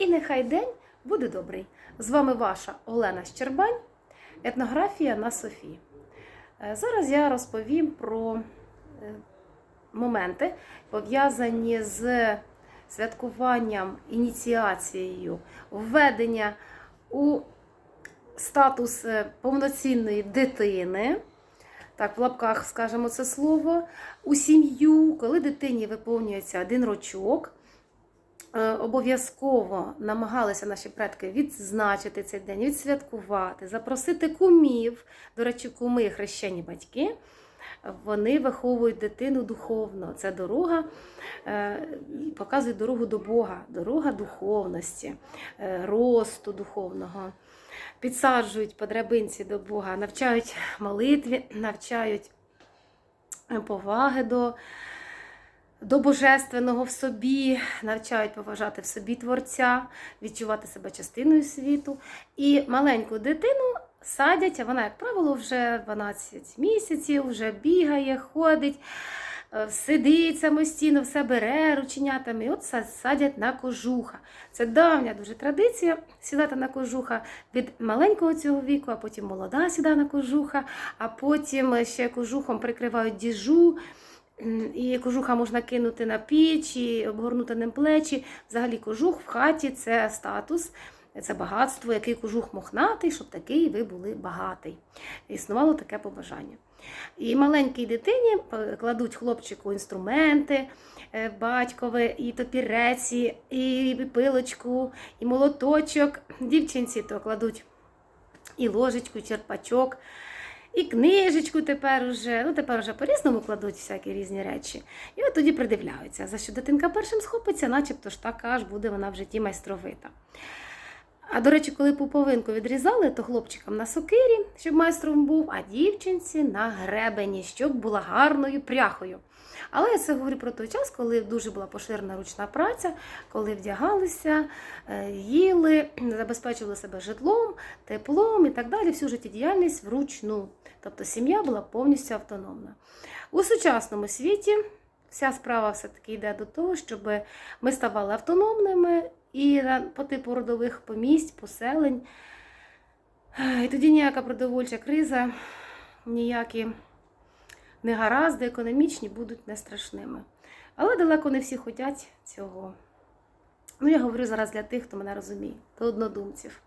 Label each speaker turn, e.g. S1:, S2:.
S1: І нехай день буде добрий. З вами ваша Олена Щербань, етнографія на Софії. Е, Зараз я розповім про е, моменти, пов'язані з святкуванням, ініціацією, введення у статус е, повноцінної дитини. Так, в лапках скажемо це слово, у сім'ю, коли дитині виповнюється один рочок, обов'язково намагалися наші предки відзначити цей день, відсвяткувати, запросити кумів. До речі, куми хрещені батьки. Вони виховують дитину духовно. Це дорога, е, показують дорогу до Бога, дорога духовності, е, росту духовного. Підсаджують по драбинці до Бога, навчають молитві, навчають е, поваги до, до Божественного в собі, навчають поважати в собі Творця, відчувати себе частиною світу. І маленьку дитину садять, а вона, як правило, вже 12 місяців, вже бігає, ходить, е, сидить самостійно, все бере рученятами. І от садять на кожуха. Це давня дуже традиція сідати на кожуха від маленького цього віку, а потім молода сідає на кожуха, а потім ще кожухом прикривають діжу. І кожуха можна кинути на піч, і обгорнути ним плечі. Взагалі, кожух в хаті це статус, це багатство, який кожух мохнатий, щоб такий ви були багатий. Існувало таке побажання. І маленькій дитині кладуть хлопчику інструменти е, батькові, і топірець, і- і пилочку, і молоточок. Дівчинці то кладуть і ложечку, і черпачок, і книжечку тепер уже. Ну, тепер вже по-різному кладуть всякі різні речі. І от тоді придивляються, за що дитинка першим схопиться, начебто ж така ж буде вона в житті майстровита. А до речі, коли пуповинку відрізали, то хлопчикам на сокирі, щоб майстром був, а дівчинці на гребені, щоб була гарною пряхою. Але я це говорю про той час, коли дуже була поширена ручна праця, коли вдягалися, е, їли, забезпечували себе житлом, теплом і так далі, всю життєдіяльність вручну. Тобто сім'я була повністю автономна. У сучасному світі вся справа все-таки йде до того, щоб ми ставали автономними і по типу родових помість, поселень. І тоді ніяка продовольча криза, ніякі негаразди економічні будуть не страшними. Але далеко не всі хотять цього. Ну, я говорю зараз для тих, хто мене розуміє, до однодумців.